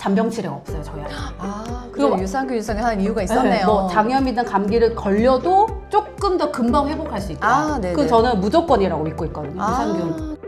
잔병 치레가 없어요 저희 아이. 아, 그리고 그리고 유산균 유산균 하는 이유가 있었네요. 뭐 장염이든 감기를 걸려도 조금 더 금방 회복할 수 있다. 아, 네네. 그 저는 무조건이라고 믿고 있거든요. 아. 유산균.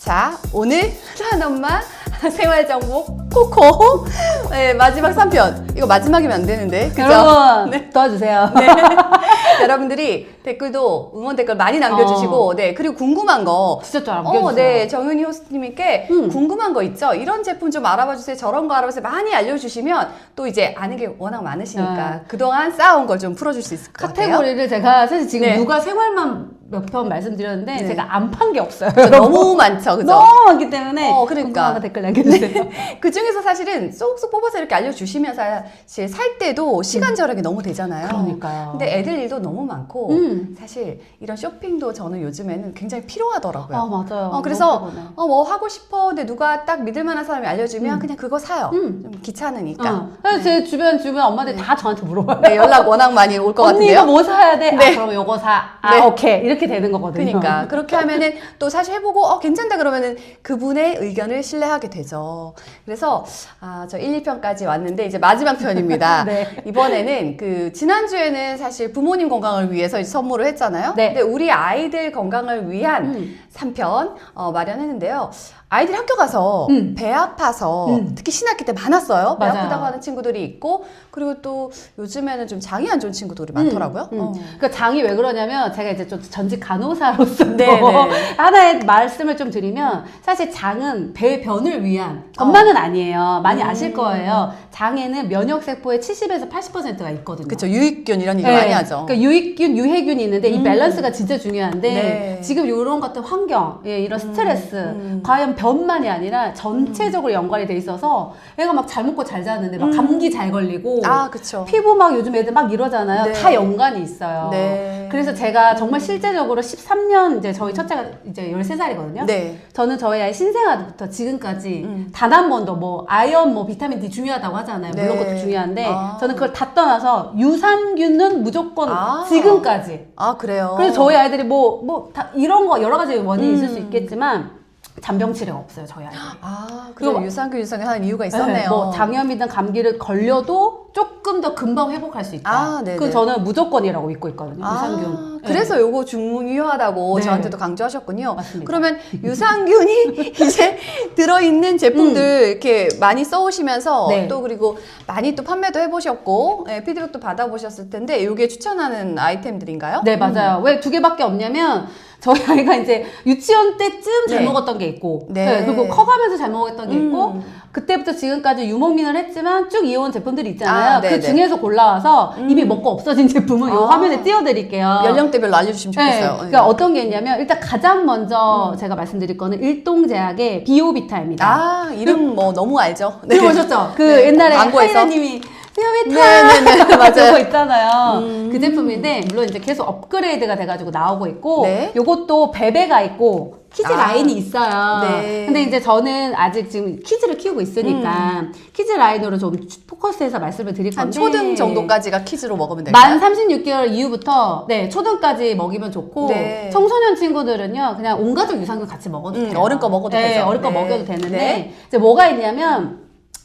자, 오늘 한 엄마 생활 정보 코코 네, 마지막 3편. 이거 마지막이면 안 되는데. 그죠? 여러분 네. 도와주세요. 네. 여러분들이 댓글도 응원 댓글 많이 남겨주시고, 네. 그리고 궁금한 거. 진짜 좀 어, 남겨주세요. 네. 정윤희 호스트님께 음. 궁금한 거 있죠? 이런 제품 좀 알아봐 주세요. 저런 거 알아봐 주세요. 많이 알려주시면 또 이제 아는 게 워낙 많으시니까 네. 그동안 쌓아온 걸 좀 풀어줄 수 있을 것 같아요. 카테고리를 제가 사실 지금 네. 누가 생활만 몇 편 말씀드렸는데 네. 제가 안 판 게 없어요. 너무 많죠, 그죠? 너무 많기 때문에 어, 그러니까. 댓글 남겨주세요. 그 중에서 사실은 쏙쏙 뽑아서 이렇게 알려주시면 사실 살 때도 시간 절약이 너무 되잖아요. 그러니까요. 근데 애들 일도 너무 많고 음. 사실 이런 쇼핑도 저는 요즘에는 굉장히 필요하더라고요. 아 맞아요. 어, 그래서. 어, 뭐 하고 싶어. 근데 누가 딱 믿을 만한 사람이 알려주면 음. 그냥 그거 사요. 음. 좀 귀찮으니까. 어. 그래서 제 주변 주변 엄마들 다 저한테 물어봐요. 네, 연락 워낙 많이 올것 언니 이거 같은데요. 뭐 사야 돼? 네. 아 그럼 요거 사. 아 네. 오케이 이렇게 되는 거거든요. 그러니까 그렇게 하면은 또 사실 해보고 어 괜찮다 그러면은 그분의 의견을 신뢰하게 되죠. 그래서 아 저 1, 2편까지 왔는데 이제 마지막 편입니다. 네. 이번에는 그 지난주에는 사실 부모님 건강을 위해서 선물을 했잖아요. 네. 근데 우리 아이들 건강을 위한 음. 3편 어, 마련했는데요. 아이들이 학교 가서 음. 배 아파서 음. 특히 신학기 때 많았어요. 배 맞아요. 아프다고 하는 친구들이 있고 그리고 또 요즘에는 좀 장이 안 좋은 친구들이 많더라고요. 음, 음. 어. 그러니까 장이 왜 그러냐면 제가 이제 좀 전직 간호사로서 네, 네. 하나의 말씀을 좀 드리면 사실 장은 배 변을 위한 것만은 아니에요. 많이 음. 아실 거예요. 장에는 면역 세포의 70에서 80%가 있거든요. 그렇죠. 유익균 이런 얘기 네. 많이 하죠. 그러니까 유익균, 유해균이 있는데 이 음. 밸런스가 진짜 중요한데 네. 지금 이런 같은 환경, 예, 이런 스트레스, 음. 과연 변만이 아니라 전체적으로 연관이 돼 있어서 애가 막 잘 먹고 잘 자는데 막 음. 감기 잘 걸리고 아, 그렇죠. 피부 막 요즘 애들 막 이러잖아요. 네. 다 연관이 있어요. 네. 그래서 제가 정말 실제적으로 13년 이제 저희 첫째가 이제 13살이거든요. 네. 저는 저희 아이 신생아부터 지금까지 음. 단 한 번도 뭐 아연 뭐 비타민 D 중요하다고 하잖아요. 물론 네. 그것도 중요한데 아. 저는 그걸 다 떠나서 유산균은 무조건 아. 지금까지. 아, 그래요. 그래서 저희 아이들이 뭐 뭐 다 이런 거 여러 가지 원인이 있을 수 음. 있겠지만 잔병 치레가 없어요 저희 아이들. 아, 그리고- 유산균 유산균 하는 이유가 있었네요. 네, 뭐 장염이든 감기를 걸려도 조금 더 금방 회복할 수 있다. 아, 네네. 그 저는 무조건이라고 믿고 있거든요. 아, 유산균. 네. 그래서 요거 중요하다고 네. 저한테도 강조하셨군요. 맞습니다. 그러면 유산균이 이제 들어있는 제품들 이렇게 많이 써오시면서 네. 또 그리고 많이 또 판매도 해보셨고 예, 피드백도 받아보셨을 텐데 요게 추천하는 아이템들인가요? 네 맞아요. 왜 두 개밖에 없냐면 저희 아이가 이제 유치원 때쯤 잘 네. 먹었던 게 있고, 네. 네, 그리고 커가면서 잘 먹었던 게 있고, 음. 그때부터 지금까지 유목민을 했지만 쭉 이어온 제품들이 있잖아요. 아, 네네. 그 중에서 골라와서 음. 이미 먹고 없어진 제품을 이 아. 화면에 띄워드릴게요. 연령대별로 알려주시면 네, 좋겠어요. 그러니까 어떤 게 있냐면 일단 가장 음. 먼저 제가 말씀드릴 거는 일동제약의 비오비타입니다. 아, 이름 뭐 너무 알죠? 네. 들어보셨죠? 그 네, 옛날에 광고에서. 하이라님이 비오비타 네네네, 맞아요. 그거 있잖아요. 음. 그 제품인데 물론 이제 계속 업그레이드가 돼가지고 나오고 있고 네. 요것도 베베가 있고 키즈 아. 라인이 있어요. 네. 근데 이제 저는 아직 지금 키즈를 키우고 있으니까 키즈 라인으로 좀 포커스해서 말씀을 드릴 음. 한 건데 초등 정도까지가 키즈로 먹으면 될까요? 만 36개월 이후부터 네 초등까지 먹이면 좋고 네. 청소년 친구들은요 그냥 온 가족 유산균 같이 먹어도 음, 돼요. 어른 거 먹어도 네, 되죠. 어른 거 네. 먹여도 되는데 네. 이제 뭐가 있냐면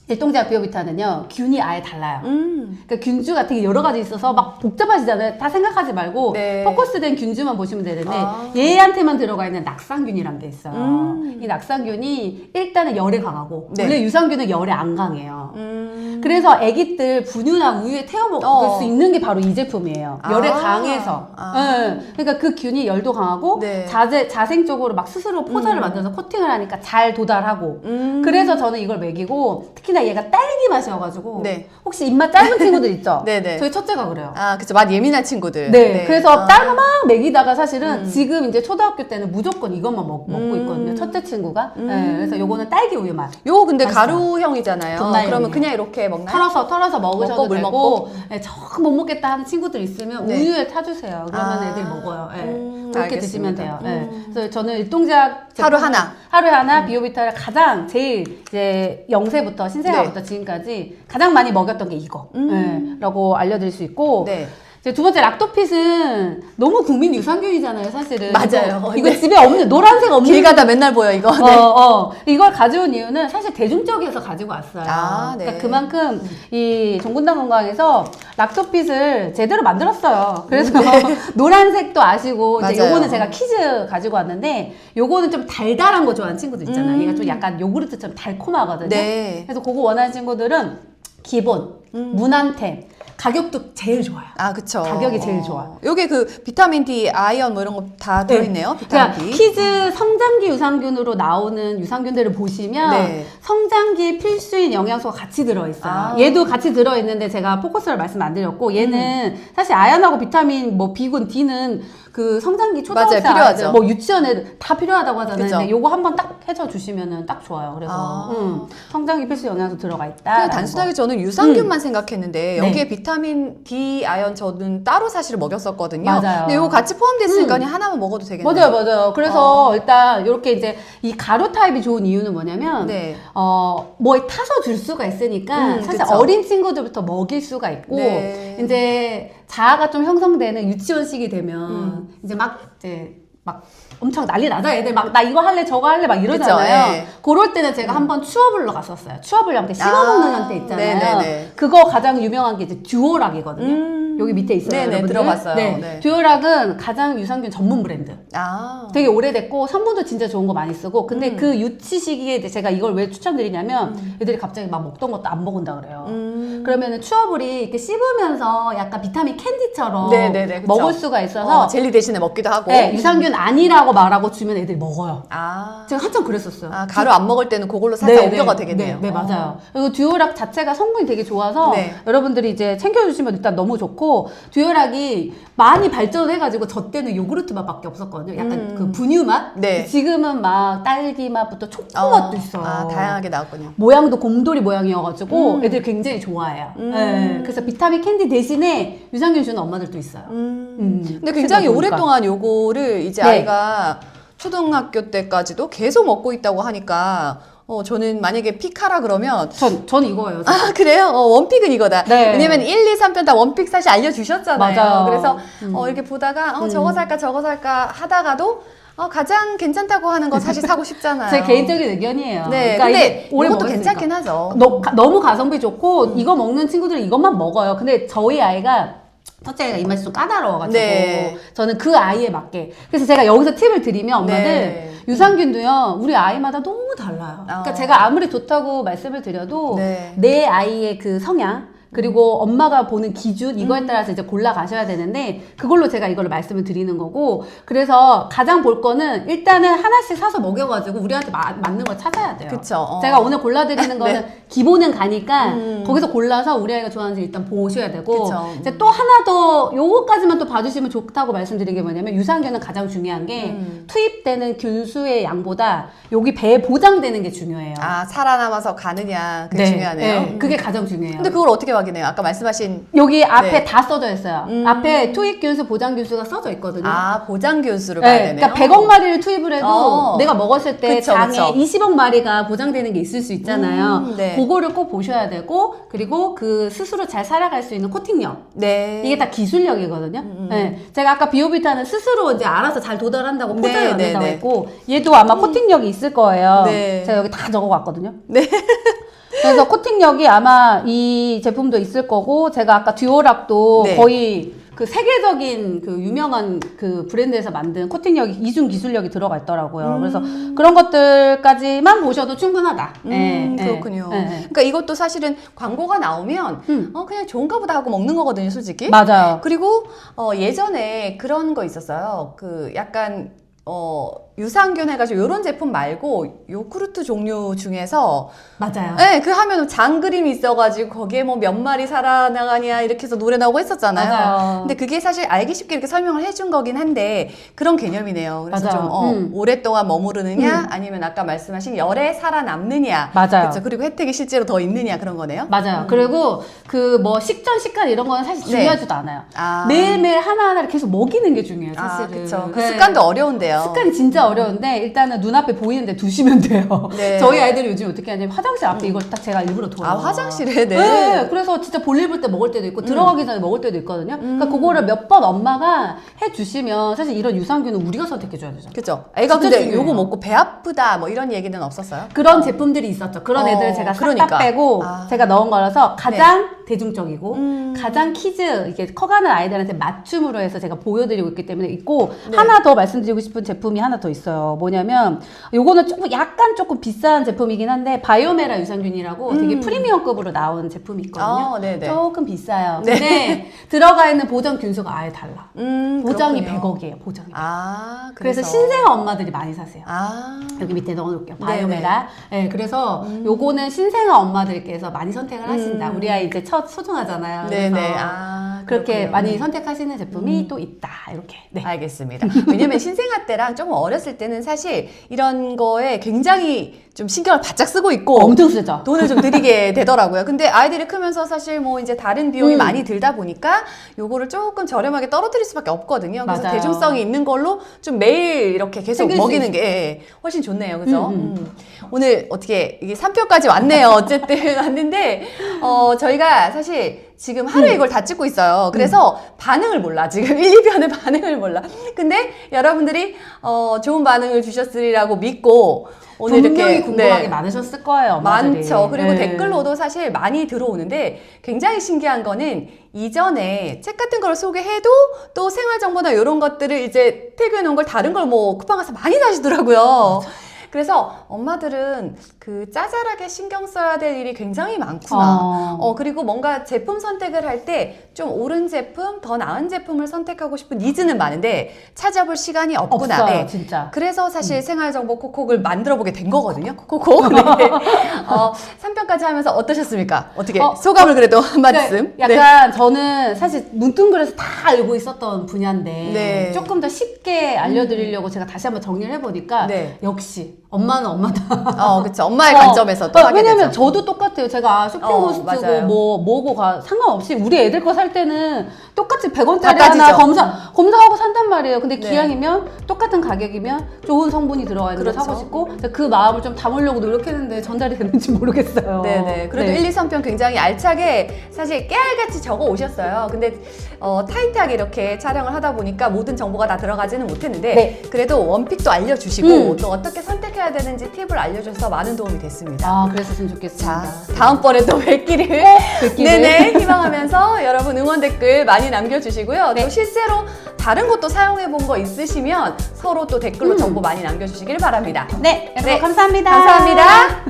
일동제약 비오비타는요 균이 아예 달라요. 음. 그러니까 균주가 되게 여러 가지 있어서 막 복잡하시잖아요. 다 생각하지 말고 네. 포커스된 균주만 보시면 되는데 아. 얘한테만 들어가 있는 낙상균이란 게 있어요. 음. 이 낙상균이 일단은 열에 강하고 네. 원래 유산균은 열에 안 강해요. 음. 그래서 아기들 분유나 우유에 태워 먹을 어. 수 있는 게 바로 이 제품이에요. 열에 아. 강해서. 아. 예. 그러니까 그 균이 열도 강하고 네. 자제, 자생적으로 막 스스로 포자를 음. 만들어서 코팅을 하니까 잘 도달하고. 음. 그래서 저는 이걸 먹이고 특히 나 얘가 딸기 맛이어가지고 네. 혹시 입맛 짧은 친구들 있죠? 네네. 저희 첫째가 그래요. 아, 그쵸. 맛 예민한 친구들. 네, 그래서 아. 딸거막 먹이다가 사실은 음. 지금 이제 초등학교 때는 무조건 이것만 먹, 먹고 음. 있거든요. 첫째 친구가. 음. 네, 그래서 요거는 딸기 우유 맛. 요거 근데. 가루형이잖아요. 분말형이에요. 그러면 그냥 이렇게 먹나요? 털어서 털어서 먹으셔도 먹고 물 되고 먹고? 네, 정못 먹겠다 하는 친구들 있으면 네. 우유에 타주세요. 그러면 아. 애들 먹어요. 네. 음, 그렇게 알겠습니다. 드시면 돼요. 네. 음. 그래서 저는 일동제약 하루 하나. 하루에 하나 비오비타를 가장 제일 이제 영세부터 신생아부터 지금까지 가장 많이 먹였던 게 이거. 음. 네, 라고 알려드릴 수 있고 네. 두 번째 락토핏은 너무 국민 유산균이잖아요, 사실은. 맞아요. 이거, 이거 네. 집에 없는 노란색 없는 길 가다 맨날 보여 이거. 어, 네. 어. 이걸 가져온 이유는 사실 대중적에서 가지고 왔어요. 아, 네. 그러니까 그만큼 이 종군당 건강에서 락토핏을 제대로 만들었어요. 그래서 노란색도 아시고 이제 음. 맞아요. 요거는 제가 퀴즈 가지고 왔는데 요거는 좀 달달한 거 좋아하는 친구들 있잖아요. 음. 얘가 좀 약간 요구르트처럼 달콤하거든요. 네. 그래서 그거 원하는 친구들은 기본, 음. 무난템, 가격도 제일 좋아요. 아, 그쵸. 가격이 제일 좋아. 요게 그 비타민 D, 아이언 뭐 이런 거 다 들어있네요. 비타민 그러니까 D. 키즈 성장기 유산균으로 나오는 유산균들을 보시면 네. 성장기 필수인 영양소가 같이 들어있어요. 아. 얘도 같이 들어있는데 제가 포커스를 말씀 안 드렸고 얘는 음. 사실 아연하고 비타민 뭐 B군 D는 그 성장기 초등학생 맞아요, 필요하죠. 뭐 유치원 애들 다 필요하다고 하잖아요. 그죠. 근데 요거 한번 딱 해줘 주시면은 딱 좋아요. 그래서 아. 음, 성장기 필수 영양소 들어가 있다. 단순하게 저는 유산균만 생각했는데 음. 네. 여기에 비타민 D, 아연 저는 따로 사실 먹였었거든요. 맞아요. 근데 이거 같이 포함됐으니까 음. 그냥 하나만 먹어도 되겠네요. 맞아요, 맞아요. 그래서 일단 이렇게 이제 이 가루 타입이 좋은 이유는 뭐냐면 네. 어, 뭐 타서 줄 수가 있으니까 음, 사실 그쵸. 어린 친구들부터 먹일 수가 있고 네. 이제 자아가 좀 형성되는 유치원 시기 되면 음. 이제 막 이제 막 엄청 난리 나죠 애들 막 나 이거 할래 저거 할래 막 이러잖아요. 그쵸, 예. 그럴 때는 제가 한번 추어블러 갔었어요. 추어블러 한테 씹어 먹는 한테 있잖아요. 아, 네네네. 그거 가장 유명한 게 이제 듀오락이거든요. 음. 여기 밑에 있어요. 네네, 여러분들. 들어봤어요. 네. 네. 듀오락은 가장 유산균 전문 브랜드. 아. 되게 오래됐고 성분도 진짜 좋은 거 많이 쓰고 근데 음. 그 유치 시기에 이제 제가 이걸 왜 추천드리냐면 애들이 갑자기 막 먹던 것도 안 먹은다 그래요. 음. 그러면은 추어블이 이렇게 씹으면서 약간 비타민 캔디처럼 네네네, 그쵸. 먹을 수가 있어서 어, 젤리 대신에 먹기도 하고. 네, 유산균 아니라고 말하고 주면 애들이 먹어요. 아. 제가 한참 그랬었어요. 아, 가루 안 먹을 때는 그걸로 살짝 네, 옮겨가 네, 되겠네요. 네, 네, 맞아요. 그리고 듀오락 자체가 성분이 되게 좋아서 네. 여러분들이 이제 챙겨주시면 일단 너무 좋고 듀오락이 많이 발전해가지고 저 때는 요구르트 맛밖에 없었거든요. 약간 음. 그 분유 맛. 네. 지금은 막 딸기 맛부터 초코 어, 맛도 있어요. 아, 다양하게 나왔군요. 모양도 곰돌이 모양이어가지고 음. 애들 굉장히 좋아해요. 음. 네, 그래서 비타민 캔디 대신에 유산균 주는 엄마들도 있어요. 음. 음. 근데 굉장히. 오랫동안 요거를 이제 네. 아이가 초등학교 때까지도 계속 먹고 있다고 하니까 어 저는 만약에 픽하라 그러면 전, 전 이거예요. 아 그래요? 어, 원픽은 이거다. 네. 왜냐면 1, 2, 3편 다 원픽 사실 알려주셨잖아요. 맞아요. 그래서 음. 어, 이렇게 보다가 어, 음. 저거 살까 저거 살까 하다가도 어, 가장 괜찮다고 하는 거 사실 사고 싶잖아요. 제 개인적인 의견이에요. 네, 그러니까 근데 오래 이것도 먹었으니까. 괜찮긴 하죠. 너, 가- 너무 가성비 좋고 음. 이거 먹는 친구들은 이것만 먹어요. 근데 저희 아이가 첫째 아이가 입맛이 좀 까다로워가지고 네. 저는 그 아이에 맞게 그래서 제가 여기서 팁을 드리면 엄마들 네. 유산균도요 우리 아이마다 너무 달라요. 그러니까 어. 제가 아무리 좋다고 말씀을 드려도 네. 내 아이의 그 성향 그리고 엄마가 보는 기준 이거에 따라서 이제 골라 가셔야 되는데 그걸로 제가 이걸 말씀을 드리는 거고 그래서 가장 볼 거는 일단은 하나씩 사서 먹여가지고 우리한테 마- 맞는 걸 찾아야 돼요. 그쵸. 어. 제가 오늘 골라드리는 거는 기본은 가니까 음. 거기서 골라서 우리 아이가 좋아하는지 일단 보셔야 되고 그쵸. 이제 또 하나 더 요거까지만 또 봐주시면 좋다고 말씀드린 게 뭐냐면 유산균은 가장 중요한 게 음. 투입되는 균수의 양보다 여기 배에 보장되는 게 중요해요. 아 살아남아서 가느냐 그게 중요하네요. 네, 그게 가장 중요해요. 근데 그걸 어떻게 확인해요? 아까 말씀하신 여기 앞에 네. 다 써져 있어요. 음. 앞에 투입 균수, 보장 균수가 써져 있거든요. 아 보장 교수로 가야 네, 되네요. 그러니까 100억 마리를 투입을 해도 어. 내가 먹었을 때 그쵸, 장에 그쵸. 20억 마리가 보장되는 게 있을 수 있잖아요. 음, 네. 그거를 꼭 보셔야 되고 그리고 그 스스로 잘 살아갈 수 있는 코팅력 네. 이게 다 기술력이거든요. 음, 네. 제가 아까 비오비타는 스스로 이제 알아서 잘 도달한다고 네, 포장을 네, 한다고 네. 했고 얘도 아마 코팅력이 있을 거예요. 네. 제가 여기 다 적어왔거든요. 그래서 코팅력이 아마 이 제품도 있을 거고 제가 아까 듀오락도 네. 거의 그 세계적인 그 유명한 그 브랜드에서 만든 코팅력이 이중 기술력이 들어가 있더라고요. 그래서 그런 것들까지만 보셔도 충분하다. 음, 예, 예, 그렇군요. 예, 예. 그러니까 이것도 사실은 광고가 나오면 음. 어 그냥 좋은가 보다 하고 먹는 거거든요, 솔직히. 맞아요. 그리고 어 예전에 그런 거 있었어요. 그 약간 어 유산균 해가지고 이런 제품 말고 요구르트 종류 중에서 맞아요. 네, 그 하면 장 그림이 있어가지고 거기에 뭐 몇 마리 살아나가냐 이렇게 해서 노래 나오고 했었잖아요. 맞아요. 근데 그게 사실 알기 쉽게 이렇게 설명을 해준 거긴 한데 그런 개념이네요. 그래서 맞아요. 좀 어, 음. 오랫동안 머무르느냐 아니면 아까 말씀하신 열에 살아남느냐. 맞아요. 그렇죠. 그리고 혜택이 실제로 더 있느냐 그런 거네요. 맞아요. 그리고 그 뭐 식전 식간 이런 거는 사실 네. 중요하지도 않아요. 아. 매일매일 하나하나를 계속 먹이는 게 중요해요, 아, 사실은. 그쵸. 그 네. 습관도 어려운데요. 습관이 진짜 어려운데 일단은 눈앞에 보이는데 두시면 돼요. 네. 저희 아이들이 요즘 어떻게 하냐면 화장실 앞에 이걸 딱 제가 일부러 둬요. 아, 화장실에, 네. 네. 그래서 진짜 볼일 볼 때 먹을 때도 있고 들어가기 전에 먹을 때도 있거든요. 그러니까 그거를 몇 번 엄마가 해주시면 사실 이런 유산균은 우리가 선택해줘야 되죠. 그죠? 애가 진짜 근데 중요해요. 요거 먹고 배 아프다 뭐 이런 얘기는 없었어요? 그런 제품들이 있었죠. 그런 어, 애들 제가 싹다 그러니까. 빼고 아. 네. 제가 넣은 거라서 가장 대중적이고 음. 가장 키즈 이게 커가는 아이들한테 맞춤으로 해서 제가 보여드리고 있기 때문에 있고 네. 하나 더 말씀드리고 싶은 제품이 하나 더 있어요. 뭐냐면 요거는 조금 약간 조금 비싼 제품이긴 한데 바이오메라 유산균이라고 되게 프리미엄급으로 나온 제품이 있거든요. 음. 아, 네네. 조금 비싸요. 네. 근데 들어가 있는 보정 균수가 아예 달라. 음, 보정이 그렇군요. 100억이에요. 보정이. 아, 그래서 그래서, 신생아 엄마들이 많이 사세요. 아, 여기 밑에 넣어놓을게요. 바이오메라. 네, 그래서 요거는 신생아 엄마들께서 많이 선택을 하신다. 우리 아이 이제 첫 소중하잖아요. 음. 네네. 그래서 아, 그렇게 그렇군요. 많이 선택하시는 제품이 또 있다. 이렇게. 네. 알겠습니다. 왜냐면 신생아 때랑 조금 어렸을 때는 사실 이런 거에 굉장히 좀 신경을 바짝 쓰고 있고 엄청 쓰죠. 돈을 좀 들이게 되더라고요. 근데 아이들이 크면서 사실 뭐 이제 다른 비용이 음. 많이 들다 보니까 요거를 조금 저렴하게 떨어뜨릴 수밖에 없거든요. 그래서 맞아요. 대중성이 있는 걸로 좀 매일 이렇게 계속 먹이는 게 예, 훨씬 좋네요. 그죠? 음, 음. 오늘 어떻게 이게 3표까지 왔네요. 어쨌든 왔는데 어 저희가 사실 지금 하루에 음. 이걸 다 찍고 있어요. 그래서 반응을 몰라. 지금 1, 2편의 반응을 몰라. 근데 여러분들이 어 좋은 반응을 주셨으리라고 믿고 오늘 분명히 이렇게 궁금하게 네. 많으셨을 거예요. 엄마들이. 많죠. 그리고 네. 댓글로도 사실 많이 들어오는데 굉장히 신기한 거는 이전에 책 같은 걸 소개해도 또 생활 정보나 이런 것들을 이제 태그해 놓은 걸 다른 걸 뭐 쿠팡 가서 많이 사시더라고요. 그래서 엄마들은 그 짜잘하게 신경 써야 될 일이 굉장히 많구나. 어. 어, 그리고 뭔가 제품 선택을 할 때 좀 옳은 제품, 더 나은 제품을 선택하고 싶은 니즈는 많은데 찾아볼 시간이 없구나. 없어요, 네. 진짜. 그래서 사실 생활정보 콕콕을 만들어 보게 된 거거든요. 콕콕. 네. 어, 3편까지 하면서 어떠셨습니까? 어떻게 어, 소감을 그래도 한 말씀. 네, 약간 저는 사실 문둥그려서 다 알고 있었던 분야인데 네. 조금 더 쉽게 알려드리려고 제가 다시 한번 정리를 해보니까 네. 역시 엄마는 엄마다. 어, 그쵸. 엄마의 어, 관점에서 또 어, 하게 왜냐면 되죠. 저도 똑같아요. 제가 어, 쇼핑호스트고 맞아요. 뭐 뭐고 가 상관없이 우리 애들 거 살 때는 똑같이 100원짜리 다 하나 따지죠. 검사 검사하고 산단 말이에요. 근데 네. 기왕이면 똑같은 가격이면 좋은 성분이 들어가 있는 거 그렇죠. 사고 싶고 그 마음을 좀 담으려고 노력했는데 전달이 됐는지 모르겠어요. 네네. 그래도 네. 1, 2, 3편 굉장히 알차게 사실 깨알같이 적어 오셨어요. 근데 어, 타이트하게 이렇게 촬영을 하다 보니까 모든 정보가 다 들어가지는 못했는데 네. 그래도 원픽도 알려주시고 음. 또 어떻게 선택해야 되는지 팁을 알려주셔서 많은 도움이 됐습니다. 아 그랬었으면 좋겠습니다. 자, 다음번에 또 뵙기를 뵙기를. 네네 희망하면서 여러분 응원 댓글 많이 남겨주시고요. 또 실제로 다른 것도 사용해 본 거 있으시면 서로 또 댓글로 음. 정보 많이 남겨주시길 바랍니다. 네, 여러분 네. 감사합니다. 감사합니다.